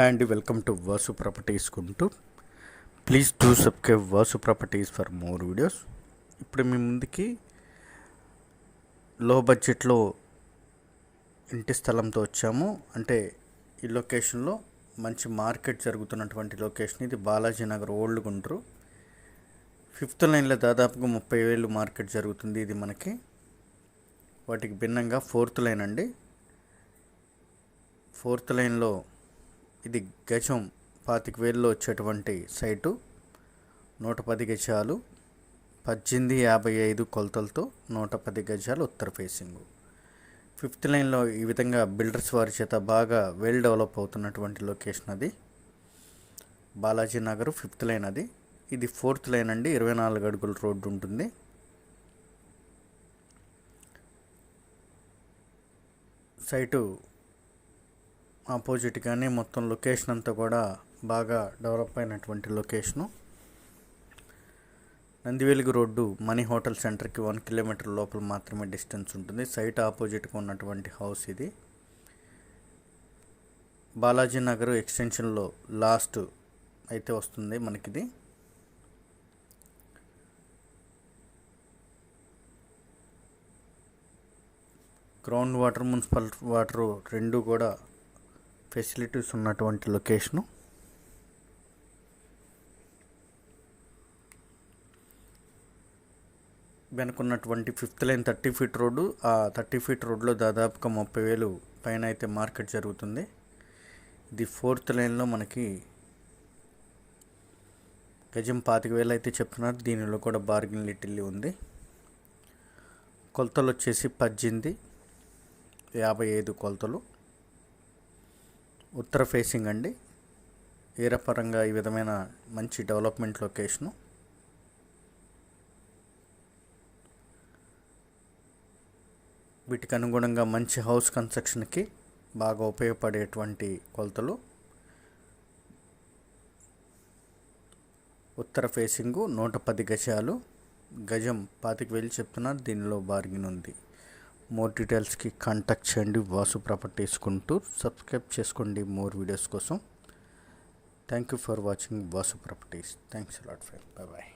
And welcome to Vasu properties Guntur please do subscribe Vasu properties for more videos. ఇప్పుడు మీ ముందుకి లో బడ్జెట్లో ఇంటి స్థలంతో వచ్చాము. అంటే ఈ లొకేషన్లో మంచి మార్కెట్ జరుగుతున్నటువంటి లొకేషన్ ఇది బాలాజీ నగర్ ఓల్డ్ గుంటూరు. ఫిఫ్త్ లైన్లో దాదాపుగా ముప్పై వేలు మార్కెట్ జరుగుతుంది ఇది మనకి. వాటికి భిన్నంగా ఫోర్త్ లైన్ అండి. ఫోర్త్ లైన్లో ఇది గజం పాతిక వేల్లో వచ్చేటువంటి సైటు. నూట పది గజాలు పద్దెనిమిది యాభై ఐదు కొలతలతో నూట పది గజాలు ఉత్తర ఫేసింగ్. ఫిఫ్త్ లైన్లో ఈ విధంగా బిల్డర్స్ వారి చేత బాగా వెల్ డెవలప్ అవుతున్నటువంటి లొకేషన్ అది. బాలాజీ నగర్ ఫిఫ్త్ లైన్ అది. ఇది ఫోర్త్ లైన్ అండి ఇరవై నాలుగు అడుగుల రోడ్డు ఉంటుంది. సైటు ఆపోజిట్ కానీ మొత్తం లొకేషన్ అంతా కూడా బాగా డెవలప్ అయినటువంటి location. Nandivelugu road Mani hotel సెంటర్కి వన్ కిలోమీటర్ లోపల మాత్రమే డిస్టెన్స్ ఉంటుంది. సైట్ ఆపోజిట్గా ఉన్నటువంటి హౌస్ ఇది. బాలాజీ నగర్ ఎక్స్టెన్షన్లో లాస్ట్ అయితే వస్తుంది మనకిది. గ్రౌండ్ వాటర్ మున్సిపల్ వాటరు రెండు కూడా ఫెసిలిటీస్ ఉన్నటువంటి location. వెనుకున్నటువంటి fifth line thirty feet road ఆ థర్టీ ఫీట్ రోడ్లో దాదాపుగా ముప్పై వేలు పైన అయితే మార్కెట్ జరుగుతుంది. ఇది ఫోర్త్ లైన్లో మనకి గజం పాతిక వేలు అయితే చెప్తున్నారు. దీనిలో కూడా బార్గెన్ లిటిల్లీ ఉంది. కొలతలు వచ్చేసి పద్దెనిమిది యాభై ఐదు కొలతలు. ఉత్తర ఫేసింగ్ అండి. ఏరపరంగా ఈ విధమైన మంచి డెవలప్మెంట్ లొకేషను. వీటికి అనుగుణంగా మంచి హౌస్ కన్స్ట్రక్షన్కి బాగా ఉపయోగపడేటువంటి కొలతలు. ఉత్తర ఫేసింగు నూట పది గజాలు. గజం పాతిక వేలు చెప్తున్నారు. దీనిలో బార్గిన్ ఉంది. మోర్ డీటెయిల్స్కి కాంటాక్ట్ చేయండి. వాసు ప్రాపర్టీస్ గుంటూరు సబ్స్క్రైబ్ చేసుకోండి మోర్ వీడియోస్ కోసం. Thank you for watching Vasu properties thanks a lot friend bye bye